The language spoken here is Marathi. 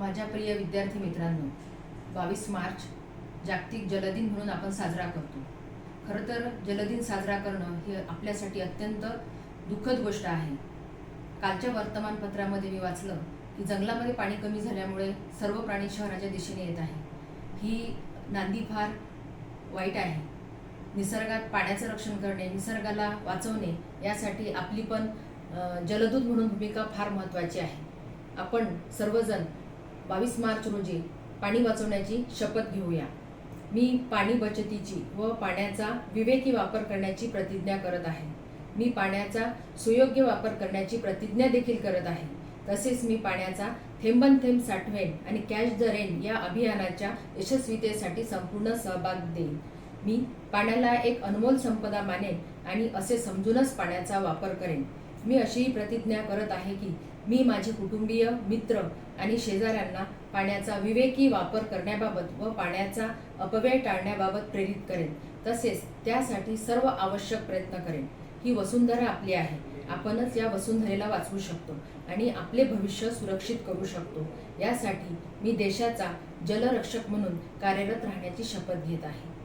माझ्या प्रिय विद्यार्थी मित्रांनो बावीस मार्च जागतिक जलदिन म्हणून आपण साजरा करतो. खरं तर जलदिन साजरा करणं ही आपल्यासाठी अत्यंत दुःखद गोष्ट आहे. कालच्या वर्तमानपत्रामध्ये मी वाचलं की जंगलामध्ये पाणी कमी झाल्यामुळे सर्व प्राणी शहराच्या दिशेने येत आहे. ही नांदी फार वाईट आहे. निसर्गात पाण्याचं रक्षण करणे निसर्गाला वाचवणे यासाठी आपली पण जलदूत म्हणून भूमिका फार महत्त्वाची आहे. आपण सर्वजण बावीस मार्च रोजी पाणी वाचवण्याची शपथ घेऊया. मी पाणी बचतीची व पाण्याचा विवेकी वापर करण्याची प्रतिज्ञा करत आहे. मी पाण्याचा सुयोग्य वापर करण्याची प्रतिज्ञा देखील करत आहे. तसेच मी पाण्याचा थेंबन थेंब साठवेन आणि कॅश द रेन या अभियानाच्या यशस्वीतेसाठी संपूर्ण सहभाग देईन. मी पाण्याला एक अनमोल संपदा मानेन आणि असे समजूनच पाण्याचा वापर करेन. मी अशीही प्रतिज्ञा करत आहे की मी माझे कुटुंबीय मित्र आणि शेजाऱ्यांना पाण्याचा विवेकी वापर करण्याबाबत व पाण्याचा अपव्यय टाळण्याबाबत प्रेरित करेन. तसेच त्यासाठी सर्व आवश्यक प्रयत्न करेन. ही वसुंधरा आपली आहे. आपणच या वसुंधरेला वाचवू शकतो आणि आपले भविष्य सुरक्षित करू शकतो. यासाठी मी देशाचा जलरक्षक म्हणून कार्यरत राहण्याची शपथ घेत आहे.